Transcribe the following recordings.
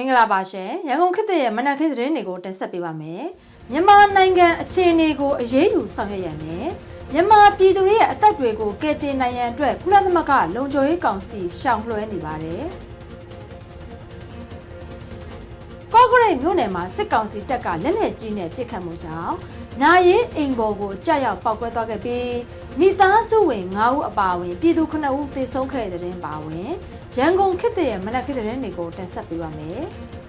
င်္ဂလာပါရှင်ရန်ကုန်ခေတ်သစ်ရဲ့မနက်ခင်းသတင်းတွေကိုတင်ဆက်ပေးပါမယ်မြန်မာနိုင်ငံအခြေအနေကိုအရေးယူဆောင်ရွက်ရန်နဲ့မြန်မာပြည်သူတွေရဲ့အသက်တွေကိုကယ်တင်နိုင်ရန်အတွက်ကုလသမဂ္ဂလုံခြုံရေးကောင်စီရှောင်လွှဲနေပါတယ်ကော့ဂရိတ်မြို့နယ်မှာစစ်ကောင်စီတပ်ကလက်နက်ကြီးနဲ့ပစ်ခတ်မှုကြောင့် နာရီအိမ်ပေါ်ကိုကြာရောက်ပောက်ကွဲသွားခဲ့ပြီးမိသားစုဝင်9ဦးအပါအဝင်ပြည်သူ9ဦးသေဆုံးခဲ့တဲ့တဲ့တင်ပါဝင်ရန်ကုန်ခေတ်သစ်ရဲ့မနက်ခင်းသတင်းတွေကိုတင်ဆက်ပေးပါမယ်။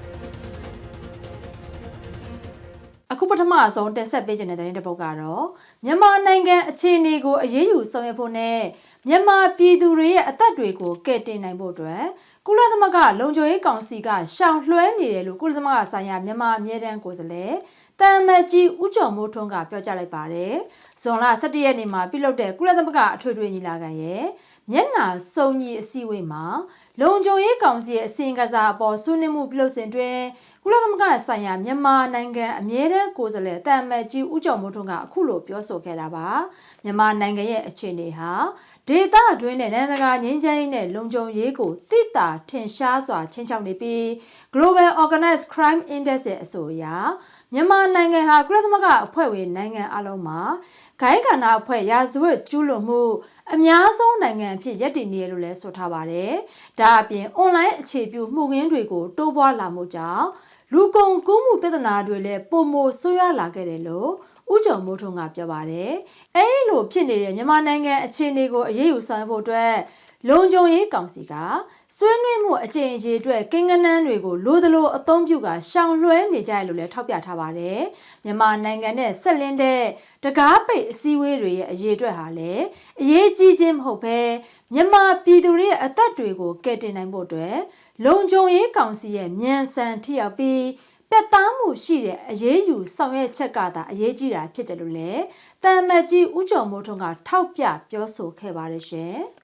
အခုပထမဆုံးတင်ဆက်ပေးခြင်းတဲ့သတင်းတစ်ပုဒ်ကတော့မြန်မာနိုင်ငံအခြေအနေကိုအရေးယူဆောင်ရွက်ဖို့နဲ့မြန်မာပြည်သူတွေရဲ့အသက်တွေကိုကယ်တင်နိုင်ဖို့အတွက်ကုလသမဂ္ဂလုံခြုံရေးကောင်စီကရှောင်လွှဲနေတယ်လို့ကုလသမဂ္ဂဆိုင်ရာမြန်မာအမြဲတမ်းကိုယ်စားလှယ် တမ်မတ်ကြီးဦးကျော်မိုးထွန်းကပြောကြားလိုက်ပါတယ်။ဇွန်လ17ရက်နေ့မှာပြုလုပ်တဲ့ကုလသမဂ္ဂအထွေထွေညီလာခံရဲ့မျက်နှာစုံညီအစည်းအဝေးမှာလုံခြုံရေးကောင်စီရဲ့အစီရင်ခံစာအပေါ်ဆွေးနွေးမှုပြုလုပ်စဉ်တွင်ကုလသမဂ္ဂဆိုင်ရာမြန်မာနိုင်ငံအမြဲတမ်းကိုယ်စားလှယ်တမ်မတ်ကြီးဦးကျော်မိုးထွန်းကအခုလိုပြောဆိုခဲ့တာပါမြန်မာနိုင်ငံရဲ့အခြေအနေဟာဒေသအတွင်းနဲ့နိုင်ငံတကာငြိမ်းချမ်းရေးနဲ့လုံခြုံရေးကိုတိတာထင်ရှားစွာချင်းချောက်နေပြီး Global Organized Crime Index ရဲ့အဆိုအရ မြန်မာနိုင်ငံဟာကုလသမဂ္ဂအဖွဲ့ဝင်နိုင်ငံအလုံးမှာဂိုင်းကဏ္ဍအဖွဲ့ရာဇဝတ်ကျူးလွန်မှုအများဆုံးနိုင်ငံအဖြစ်ရည်တည်နေရလို့လည်းဆိုထားပါတယ်။ဒါအပြင် online အခြေပြုမှုခင်းတွေကိုတိုးပွားလာမှုကြောင့်လူကုန်ကူးမှုပြဿနာတွေလည်းပုံမိုဆိုးရွားလာခဲ့တယ်လို့ဦးကျော်မိုးထွန်းကပြောပါတယ်။အဲဒီလိုဖြစ်နေတဲ့မြန်မာနိုင်ငံအခြေအနေကိုအရေးယူဆောင်ဖို့အတွက် လုံခြုံရေးကောင်စီကဆွေးနွေးမှုအကြိမ်အရေးအတွက်ကိန်းဂဏန်းတွေကိုလိုသလိုအသုံးပြုကရှောင်လွှဲနေကြရလို့လည်းထောက်ပြထားပါတယ်။မြန်မာနိုင်ငံနဲ့ဆက်လင်းတဲ့တကားပိတ်အစည်းအဝေးတွေရဲ့အရေးအတွက်ဟာလည်းအရေးကြီးခြင်းမဟုတ်ဘဲမြန်မာပြည်သူတွေရဲ့အသက်တွေကိုကယ်တင်နိုင်ဖို့အတွက်လုံခြုံရေးကောင်စီရဲ့မြန်ဆန်ထိရောက်ပြီးပက်သားမှုရှိတဲ့အရေးယူဆောင်ရွက်ချက်ကသာအရေးကြီးတာဖြစ်တယ်လို့လည်းတမ်မတ်ကြီးဦးကျော်မိုးထွန်းကထောက်ပြပြောဆိုခဲ့ပါတယ်ရှင်။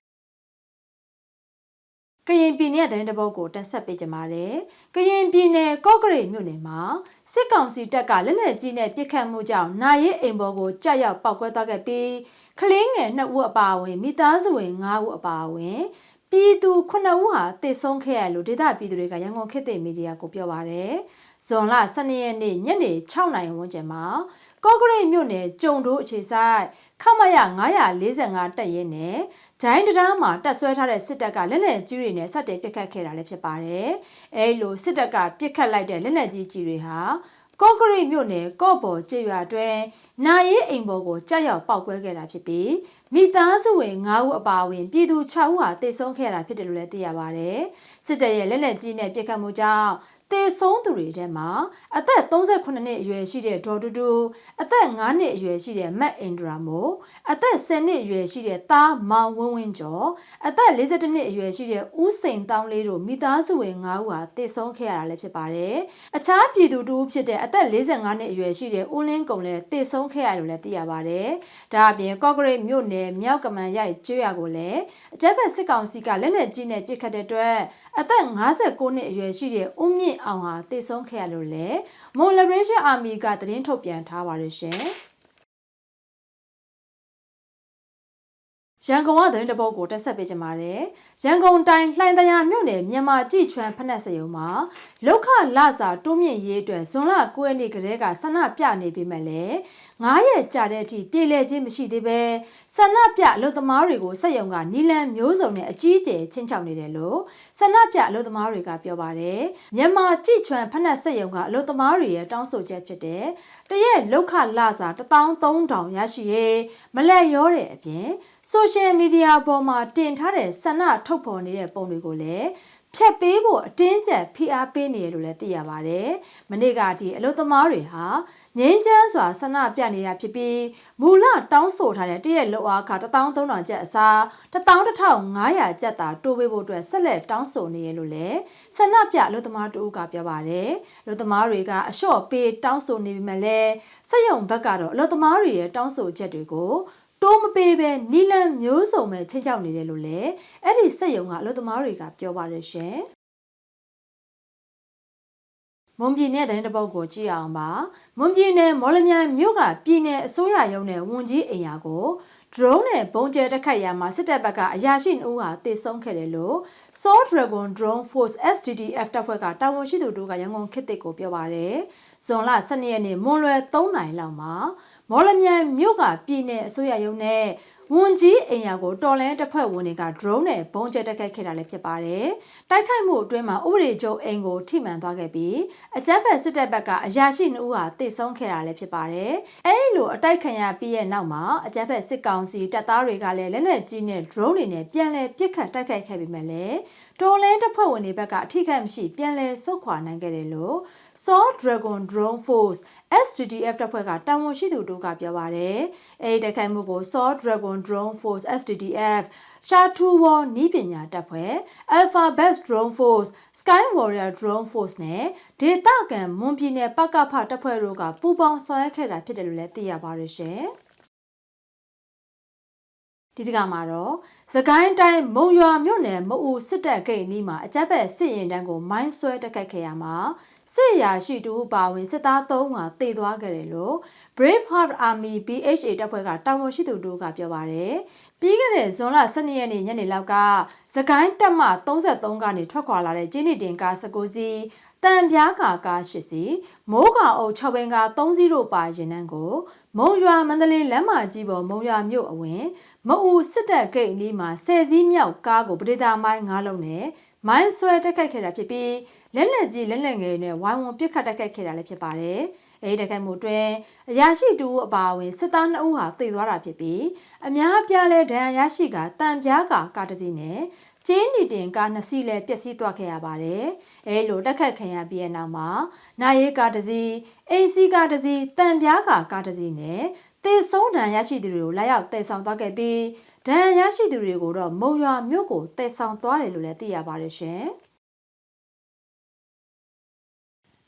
ကရင်ပြည်နယ်တဲ့တဲ့ဘုတ်ကိုတက်ဆက်ပေးကြပါတယ်။ကရင်ပြည်နယ်ကော့ကရိတ်မြို့နယ်မှာစစ်ကောင်စီတပ်ကလက်နက်ကြီးနဲ့ပစ်ခတ်မှုကြောင့်နာရီအိမ်ပေါ်ကိုကြောက်ရောက်ပောက်ကွဲသွားခဲ့ပြီးကလင်းငယ်2ဦးအပါအဝင်မိသားစုဝင်5ဦးအပါအဝင်ပြည်သူ9ဦးဟာတေဆုံးခဲ့ရလို့ဒေသပြည်သူတွေကရန်ကုန်ခေတ်သစ်မီဒီယာကိုပြောပါရယ်။ဇွန်လ12ရက်နေ့ညနေ6နာရီဝန်းကျင်မှာကော့ကရိတ်မြို့နယ်ကျုံတို့အခြေဆိုင်ခမရ945တပ်ရင်းနဲ့ ဂျိုင်းတရားမှာတက်ဆွဲထားတဲ့စစ်တပ်ကလက်နက်ကြီးတွေနဲ့စတင်ပစ်ခတ်ခဲ့တာလည်းဖြစ်ပါတယ်။အဲလိုစစ်တပ်ကပစ်ခတ်လိုက်တဲ့လက်နက်ကြီးကြီးတွေဟာကော့ကရိတ်မြို့နယ်ကော့ဘော်ကျေးရွာအတွင်းနာရီအိမ်ပေါ်ကိုကြောက်ရောက်ပောက်ကွဲခဲ့တာဖြစ်ပြီးမိသားစုဝင်9ဦးအပါအဝင်ပြည်သူ6ဦးဟာတေဆုံးခဲ့တာဖြစ်တယ်လို့လည်းသိရပါတယ်။စစ်တပ်ရဲ့လက်နက်ကြီးနဲ့ပစ်ခတ်မှုကြောင့် တေဆုံးသူတွေထဲမှာအသက်38နှစ်အရွယ်ရှိတဲ့ဒေါ်တူတူအသက်9နှစ်အရွယ်ရှိတဲ့မက်အင်ဒရာမိုအသက်10နှစ်အရွယ်ရှိတဲ့သားမောင်ဝင်းဝင်းကျော်အသက်42နှစ်အရွယ်ရှိတဲ့ဦးစိန်တောင်းလေးတို့မိသားစုဝင်9ဦးဟာတေဆုံးခဲ့ရတာလည်းဖြစ်ပါတယ်။အခြားပြည်သူတူဖြစ်တဲ့အသက်45နှစ်အရွယ်ရှိတဲ့ဦးလင်းကုံလည်းတေဆုံးခဲ့ရလို့လည်းသိရပါတယ်။ဒါအပြင်ကော့ဂရိတ်မြို့နယ်မြောက်ကမန်ရိုက်ကျွော်ကိုလည်းအကြမ်းဖက်စစ်ကောင်စီကလက်နက်ကြီးနဲ့ပစ်ခတ်တဲ့အတွက် အသက်59နှစ်အရွယ်ရှိတဲ့ဦးမြင့်အောင်ဟာတေဆုံးခဲ့ရလို့လေမွန်လဘရေရှင်းအာမီကသတင်းထုတ်ပြန်ထားပါတယ်ရှင်ရန်ကုန်ကသတင်းတပုတ်ကိုတက်ဆက်ပေးကြပါမယ်။ရန်ကုန်တိုင်းလှိုင်သာယာမြို့နယ်မြန်မာကြည်ချွမ်းဖက်နှက်စရုံမှာလောက်ခလစာတိုးမြင့်ရေးအတွက်ဇွန်လ9ရက်နေ့ကတည်းကဆန္ဒပြနေပြီမဲ့လေ9ရက်ကြာတဲ့အထိပြည်လဲခြင်းမရှိသေးပဲဆန္ဒပြအလုပ်သမားတွေကိုစက်ရုံကနီလန်မျိုးစုံနဲ့အကြီးအကျယ်ချင်းချောက်နေတယ်လို့ဆန္ဒပြအလုပ်သမားတွေကပြောပါတယ်မြန်မာကြည်ချွမ်းဖက်နှက်စက်ရုံကအလုပ်သမားတွေရဲ့တောင်းဆိုချက်ဖြစ်တဲ့တရက်လောက်ခလစာ13000ရရှိရေးမလက်ရောတဲ့အပြင်ဆိုရှယ်မီဒီယာပေါ်မှာတင်ထားတဲ့ဆန္ဒထုတ်ဖော်နေတဲ့ပုံတွေကိုလည်း ဖြတ်ပေးဖို့အတင်းကျပ်ဖိအားပေးနေတယ်လို့လည်းသိရပါတယ်။မနေ့ကဒီအလုသမားတွေဟာငင်းချမ်းစွာဆန္ဒပြနေတာဖြစ်ပြီးမူလတောင်းဆိုထားတဲ့တရက်လောက်အားခ13000ကျပ်အစား11500ကျပ်သာတိုးပေးဖို့အတွက်ဆက်လက်တောင်းဆိုနေရလို့လည်းဆန္ဒပြအလုသမားတို့ကပြောပါတယ်။အလုသမားတွေကအလျှော့ပေးတောင်းဆိုနေပြီမဲ့လည်းစက်ရုံဘက်ကတော့အလုသမားတွေရဲ့တောင်းဆိုချက်တွေကို တိုးမပေးပဲနီလန်မျိုးစုံပဲချင်းချောက်နေတယ်လို့လည်းအဲ့ဒီစက်ယုံကအလုပ်သမားတွေကပြောပါတယ်ရှင်မွန်ပြည်နယ်တဲ့တပုတ်ကိုကြည့်အောင်ပါမွန်ပြည်နယ်မော်လမြိုင်မြို့ကပြည်နယ်အစိုးရရုံးနဲ့ဝန်ကြီးအိမ်ယာကိုဒ drone နဲ့ဘုံကျဲတက်ခတ်ရာမှာစစ်တပ်ဘက်ကအရာရှိနှုတ်ဟာတေဆုံးခဲ့တယ်လို့ Saw Dragon Drone Force SDDF တပ်ဖွဲ့ကတာဝန်ရှိသူတို့ကရန်ကုန်ခေတ်သစ်ကိုပြောပါတယ်။ဇွန်လ12ရက်နေ့မွန်လွယ်3နိုင်လောက်မှာ မော်လမြိုင်မြို့ကပြည်내အစိုးရရုံးနဲ့ဝန်ကြီးအိမ်ယာကိုတော်လန်တပ်ဖွဲ့ဝင်တွေက drone နဲ့ဘုံကျဲတက်ခတ်ခဲ့တာလည်းဖြစ်ပါတယ်။တိုက်ခိုက်မှုအတွင်းမှာဥပဒေချုပ်အိမ်ကိုထိမှန်သွားခဲ့ပြီးအကြမ်းဖက်စစ်တပ်ဘက်ကအရာရှိနှုတ်ဟာတေဆုံးခဲ့တာလည်းဖြစ်ပါတယ်။အဲဒီလိုအတိုက်ခံရပြီးရဲ့နောက်မှာအကြမ်းဖက်စစ်ကောင်စီတပ်သားတွေကလည်းလက်နက်ကြီးနဲ့ drone တွေနဲ့ပြန်လည်ပစ်ခတ်တိုက်ခိုက်ခဲ့ပြီးမှလည်းတော်လန်တပ်ဖွဲ့ဝင်တွေဘက်ကအထိခိုက်မရှိပြန်လည်ဆုတ်ခွာနိုင်ခဲ့တယ်လို့ Saw Dragon Drone Force SDDF တပ်ဖွဲ့ကတာဝန်ရှိသူတို့ကပြောပါတယ်။အဲဒီတိုက်ခိုက်မှုကို Saw Dragon Drone Force SDDF ရှာထူဝေါ်နီးပညာတပ်ဖွဲ့ Alpha Best Drone Force Sky Warrior Drone Force နဲ့ဒေသခံမွန်ပြည်နယ်ပကဖတပ်ဖွဲ့တို့ကပူးပေါင်းဆောင်ရွက်ခဲ့တာဖြစ်တယ်လို့လည်းသိရပါတယ်ရှင်။ဒီတကမှာတော့သကိုင်းတိုင်းမုံရွာမြို့နယ်မအူစစ်တပ်ဂိတ်နီးမှာအကြက်ဘက်စစ်ရင်တန်းကိုမိုင်းဆွဲတက်ခတ်ခဲ့ရမှာ စစ်ရာရှိတူပါဝင်စစ်သား၃ဟာတေသွားခဲ့တယ်လို့ Brave Heart Army BHA တပ်ဖွဲ့ကတာဝန်ရှိသူတို့ကပြောပါတယ်။ပြီးခဲ့တဲ့ဇွန်လ12ရက်နေ့ညနေလောက်ကသကိုင်းတပ်မ33ကနေထွက်ခွာလာတဲ့ကျင်းနေတင်ကား19စီးတန်ပြားကာကား၈စီးမိုးကအုပ်6ဘင်ကား3စီးတို့ပါရင်နှန်းကို မုံရွာမန္တလေးလမ်းမကြီးပေါ်မုံရွာမြို့အဝင်မအူစစ်တပ်ဂိတ်အနီးမှာဆယ်စီးမြောက်ကားကိုပရိသာမိုင်း၅လုံးနဲ့မိုင်းဆွဲတက်ခတ်ခဲ့တာဖြစ်ပြီး လက်လက်ကြီးလက်လက်ငယ်နဲ့ဝိုင်းဝန်းပစ်ခတ်တက်ခတ်ခဲ့တာလည်းဖြစ်ပါတယ်။အဲဒီတက်ခတ်မှုတွင်အရာရှိတူအပါအဝင်စစ်သား2ဦးဟာသေသွားတာဖြစ်ပြီးအများပြားလဲဒဏ်ရာရရှိကတန်ပြားကာကားတစ်စီးနဲ့ကျင်းနီတင်ကားနှစ်စီးလည်းပျက်စီးသွားခဲ့ရပါတယ်။အဲလိုတက်ခတ်ခံရပြီးတဲ့နောက်မှာနိုင်ရေးကားတစ်စီး၊အိစီကားတစ်စီး၊တန်ပြားကာကားတစ်စီးနဲ့တေဆုံးဒဏ်ရရှိသူတွေကိုလာရောက်တည်ဆောင်သွားခဲ့ပြီးဒဏ်ရရှိသူတွေကိုတော့မုံရွာမြို့ကိုတည်ဆောင်သွားတယ်လို့လည်းသိရပါတယ်ရှင်။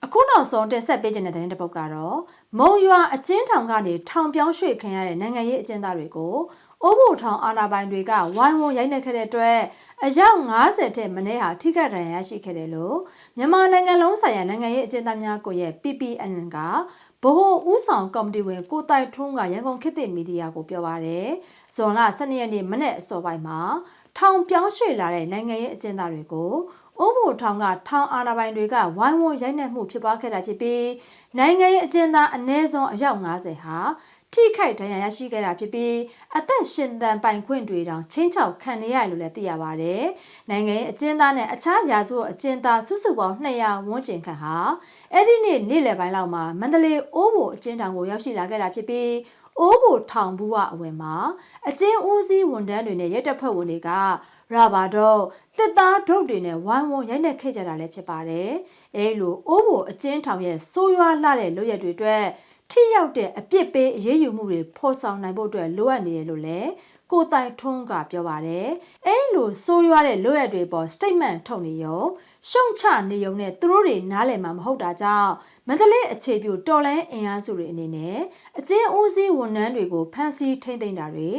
အခုနောက်ဆုံးတက်ဆက်ပေးခြင်းတဲ့တဲ့ပုတ်ကတော့မုံရွာအကျဉ်းထောင်ကနေထောင်ပြောင်းရွှေ့ခံရတဲ့နိုင်ငံရေးအကျဉ်းသားတွေကိုအိုးဘိုထောင်အာဏာပိုင်တွေကဝိုင်းဝန်းရိုက်နှက်ခဲ့တဲ့အတွက်အယောက်90ထက်မနည်းဟာထိခိုက်ဒဏ်ရာရရှိခဲ့တယ်လို့မြန်မာနိုင်ငံလုံးဆိုင်ရာနိုင်ငံရေးအကျဉ်းသားများကိုရဲ့ PPN ကဗဟိုဦးဆောင်ကော်မတီဝင်ကိုတိုက်ထွန်းကရန်ကုန်ခေတ်သစ်မီဒီယာကိုပြောပါရယ်ဇွန်လ12ရက်နေ့မနေ့အစောပိုင်းမှာထောင်ပြောင်းရွှေ့လာတဲ့နိုင်ငံရေးအကျဉ်းသားတွေကို အိုးဘိုထောင်ကထောင်အာဏာပိုင်တွေကဝိုင်းဝန်းရိုက်နှက်မှုဖြစ်ပွားခဲ့တာဖြစ်ပြီးနိုင်ငံရေးအကျဉ်းသားအနည်းဆုံးအယောက်90ဟာထိခိုက်ဒဏ်ရာရရှိခဲ့တာဖြစ်ပြီးအသက်ရှင်သန်ပိုင်ခွင့်တွေတောင်ချင်းချောက်ခံနေရတယ်လို့လည်းသိရပါတယ်။နိုင်ငံရေးအကျဉ်းသားနဲ့အခြားရာဇဝတ်အကျဉ်းသားစုစုပေါင်း200ဝန်းကျင်ခန့်ဟာအဲ့ဒီနေ့နေ့လယ်ပိုင်းလောက်မှာမန္တလေးအိုးဘိုအကျဉ်းထောင်ကိုရောက်ရှိလာခဲ့တာဖြစ်ပြီးအိုးဘိုထောင်ဘူးဝအဝင်မှာအကျဉ်းဦးစီးဝန်ထမ်းတွေနဲ့ရဲတပ်ဖွဲ့ဝင်တွေက ရာဘာတော့တစ်သားဒုတ်တွေနဲ့ဝိုင်းဝန်းရိုက်နှက်ခဲ့ကြတာလည်းဖြစ်ပါတယ်။အဲလိုအိုးဘိုအကျဉ်းထောင်ရဲ့ဆိုးရွားလာတဲ့လုပ်ရက်တွေအတွက်ထိရောက်တဲ့အပြစ်ပေးအရေးယူမှုတွေဖော်ဆောင်နိုင်ဖို့အတွက်လိုအပ်နေတယ်လို့လည်းကိုတိုင်ထွန်းကပြောပါတယ်။အဲလိုဆိုးရွားတဲ့လုပ်ရက်တွေပေါ် statement ထုတ်နေရောရှုံချနေုံနဲ့သူတို့တွေနားလည်မှာမဟုတ်တာကြောင့်မန္တလေးအခြေပြုတော်လန်းအင်အားစုတွေအနေနဲ့အကျဉ်းဦးစီးဝန်ထမ်းတွေကိုဖမ်းဆီးထိန်းသိမ်းတာတွေ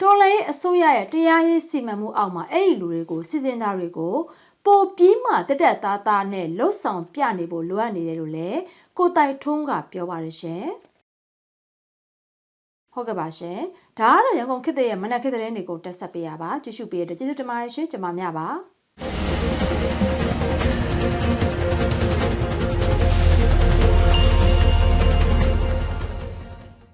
တော်လိုင်းအစိုးရရဲ့တရားရေးစီမံမှုအောက်မှာအဲ့ဒီလူတွေကိုစီစဉ်တာတွေကိုပိုပြီးမှတက်တက်သားသားနဲ့လှုပ်ဆောင်ပြနေဖို့လိုအပ်နေတယ်လို့လည်းကိုတိုင်ထွန်းကပြောပါတယ်ရှင်ဟုတ်ကဲ့ပါရှင်ဒါကတော့ရန်ကုန်ခေတ်ရဲ့မနက်ခေတ်တဲ့နေကိုတက်ဆက်ပေးရပါကြည့်ရှုပေးရတဲ့ကျေးဇူးတင်ပါတယ်ရှင်ကျွန်မများပါ